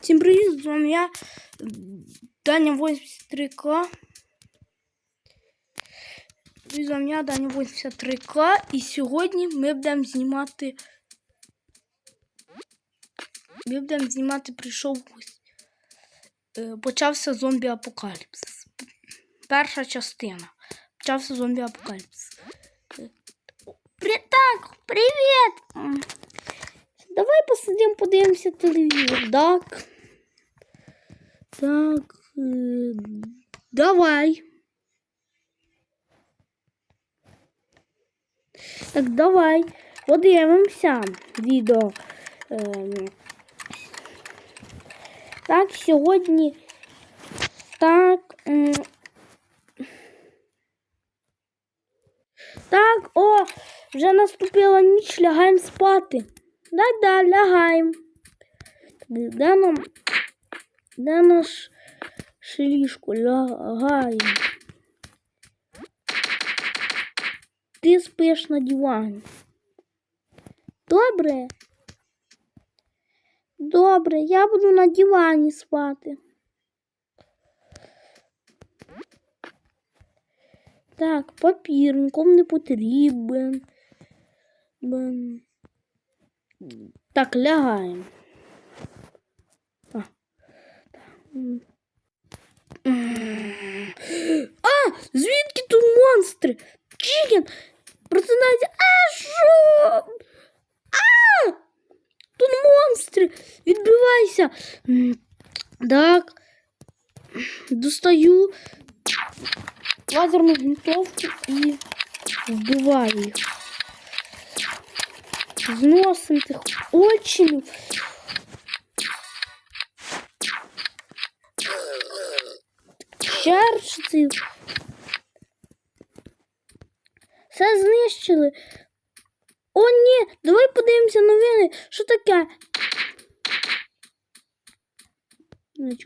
Всім привіт, з вами я, Даня 83К. З вами я, Даня 83К. І сьогодні ми будемо знімати. Ми будемо знімати прийшов. Е, Почався зомбі-апокаліпсис. Перша частина. Почався зомбі-апокаліпсис. Е. Так, привіт! Давай посидимо, подивимося телевізор, так? Так. е, Давай. Так, давай. Подивимося відео. Ем, Так, сьогодні. Так. м, Так, о, вже наступила ніч, лягаємо спати. Да-да, лягаємо. Де нам. Де наш ліжко? Лягаємо. Ти спиш на дивані. Добре? Добре, я буду на дивані спати. Так, папір нікому не потрібен. Бен. Так, лягаємо. А, М. а звідки тут монстри? Чікен! Просинайся. А що? А! Тут монстри! Відбивайся! М, Так. Достаю лазерну гвинтовку і вбиваю їх. Зносим тих очів. Черчиться. Все. О, ні, давай подивимося новини. Що таке?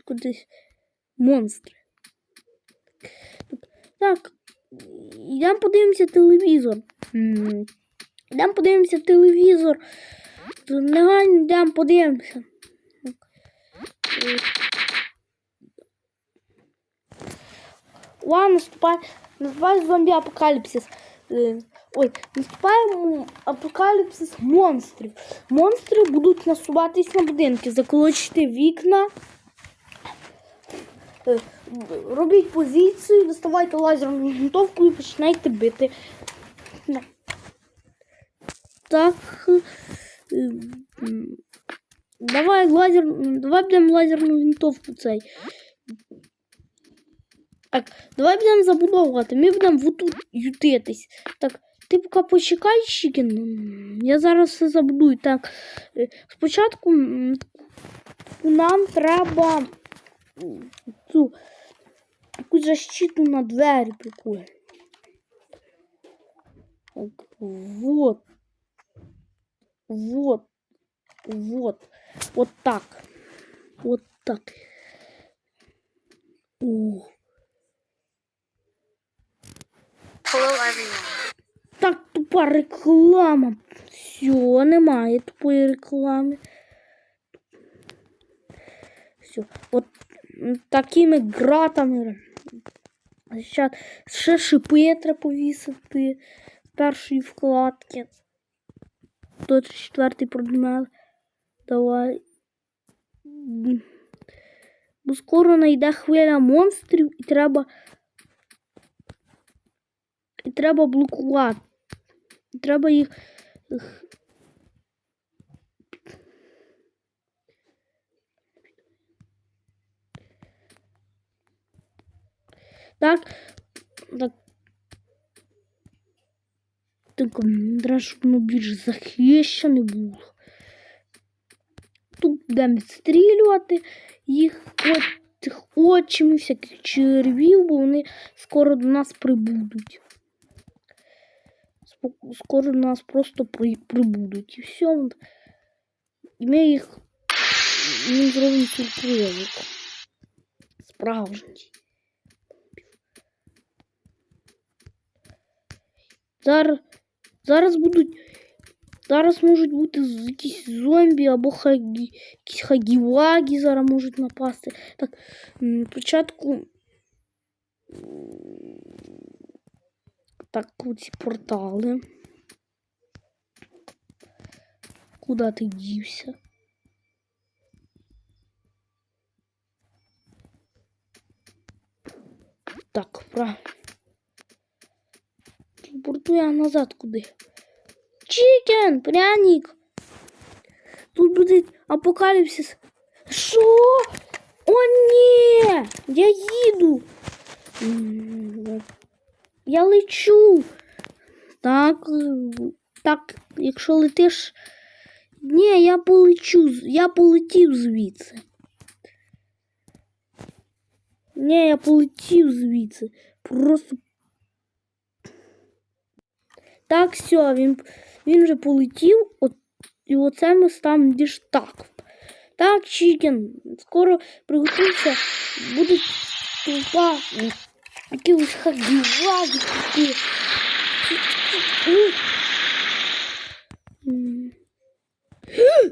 Кудись монстри. Так, йдемо подивимося телевізор. Йдемо подивимося телевізор. Негайно йдемо подивимося. Ладно, наступає, наступає зомбі-апокаліпсис. Е, Ой, наступає апокаліпсис монстрів. Монстри будуть насуватись на будинки, заколочити вікна. Е, Робіть позицію, доставайте лазерну гвинтовку і починайте бити. Так. Давай лазер. Давай будемо лазерну гвинтовку цей. Так, давай будемо забудовувати. Ми будемо отут ютитись. Так, ти поки почекай, Чікен. Я зараз все забудую. Так. Спочатку нам треба цю якусь защиту на двері прикольно. Так, вот. Вот. Вот. Вот так. Вот так. О. Hello, everyone. Так, тупа реклама. Все, немає тупої реклами. Все. От такими гратами. Зараз ще шипи треба повісити першої вкладки. До четвертий предмет. Давай. М. Бо скоро найде хвиля монстрів і треба. І треба блокувати. І треба їх. їх- Так. Так. М, треба, щоб воно більш захищене було. Тут будемо відстрілювати їх цих очим, всяких червів, бо вони скоро до нас прибудуть. Скоро до нас просто при, прибудуть. І все. І ми їх їм зробимо сюрпризик. Справжній. Зараз, зараз будуть Зараз можуть бути з- якісь зомбі або хагі, якісь хагівагі зараз можуть напасти. Так, м, спочатку. м, Так, ці портали. Куда ти дівся? Так, правильно. Телепортуй я назад куди? Чикен, пряник. Тут буде апокаліпсис. Що? О, ні! Я їду. Я лечу. Так, так, якщо летиш. Ні, я полечу. Я полетів звідси. Ні, я полетів звідси. Просто. Так, все, він, він вже полетів, от, і оце ми ставимо діж так. Так, Чікен, скоро приготуйся, буде м, якихось хагіваги такі.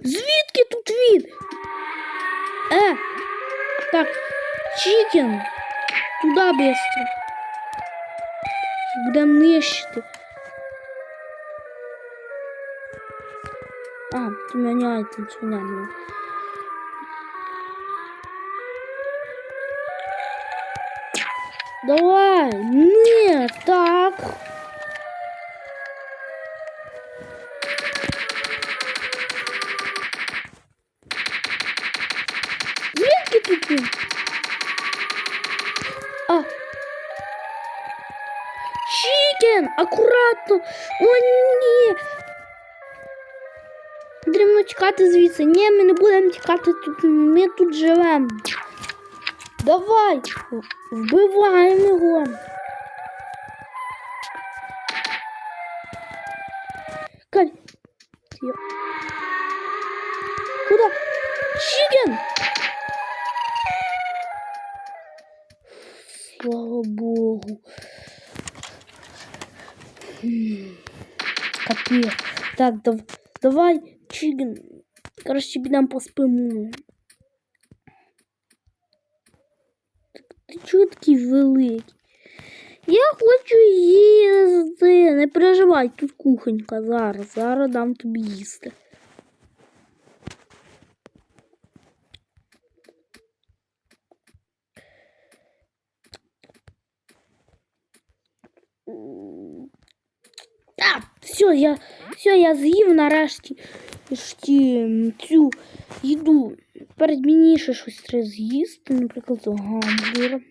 Звідки тут він? Е, так, Чікен, туди быстро. Будемо нищити. А, ты меняет инструмент. Давай, не, так. Звідки тут він? А. Чикен, акуратно. О, ні. Потрібно тікати звідси. Ні, ми не будемо тікати тут. Ми тут живемо. Давай, вбиваємо його. Тихо. Куда? Чикен! Слава Богу. Капец. Так, дав, давай, Чиген. Короче, підемо поспимо. Так, Ти чого такий великий? Я хочу їсти. Не переживай, тут кухонька зараз. Зараз дам тобі їсти. Все, я, все, я з'їв нарешті цю їду. Перед мені ще щось треба з'їсти, наприклад, гамбургер.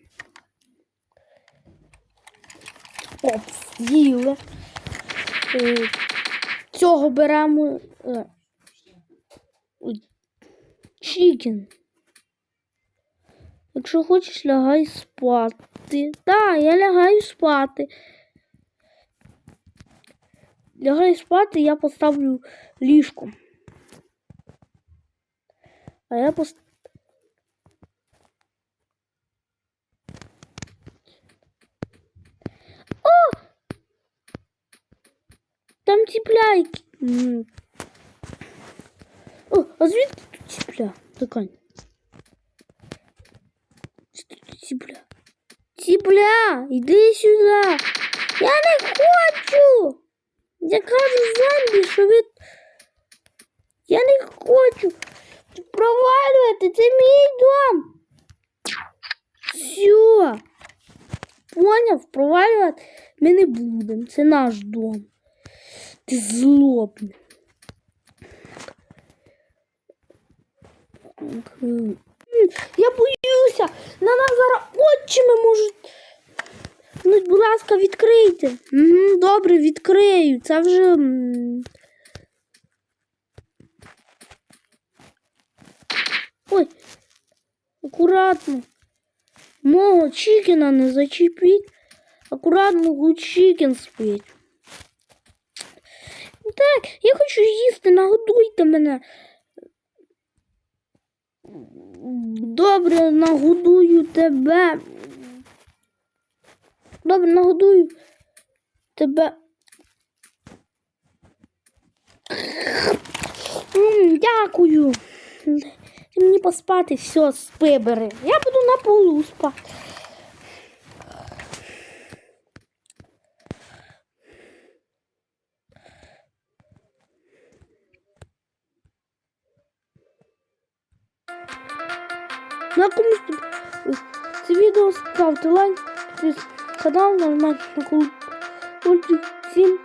Оп, з'їли. Е, Цього беремо. е, Чікен. Якщо хочеш, лягай спати. Так, я лягаю спати. Лягай спати, я поставлю ліжко. А я пост... О! Там ціпляйки. О, а звідки тут ціпля? Тут ціпля? Ціпля, іди сюди. Я не хочу. Я кажу зомбі, що ви. Я не хочу провалювати, це мій дом. Все. Поняв, провалювати ми не будемо. Це наш дом. Ти злобний. Я боюся. На нас зараз очима можуть. Ну, будь ласка, відкрийте. Угу, добре, відкрию. Це вже. м, Ой, акуратно. Мого чікена не зачепіть. Акуратно, чікен спить. Так, я хочу їсти, нагодуйте мене. Добре, нагодую тебе. Добре, нагодую тебе. Дякую. Ти мені поспати, все, спи бери. Я буду на полу спати. На комусь сподобалось це відео ставте лайк, підписуйтесь на канал, нажимайте на колокольчик. Всім